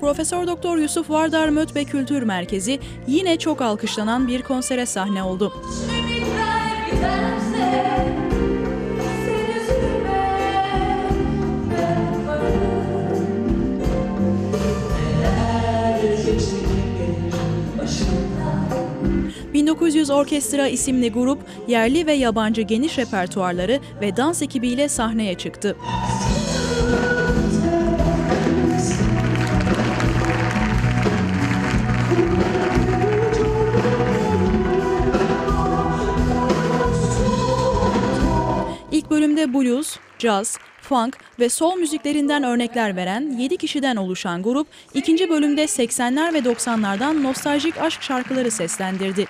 Profesör Doktor Yusuf Vardar Mötbe Kültür Merkezi yine çok alkışlanan bir konsere sahne oldu. Ümitler giderse sen üzülme ben varım Neler geçecek başımdan 1900 Orkestra isimli grup yerli ve yabancı geniş repertuarları ve dans ekibiyle sahneye çıktı. Bölümde blues, caz, funk ve soul müziklerinden örnekler veren 7 kişiden oluşan grup, ikinci bölümde 80'ler ve 90'lardan nostaljik aşk şarkıları seslendirdi.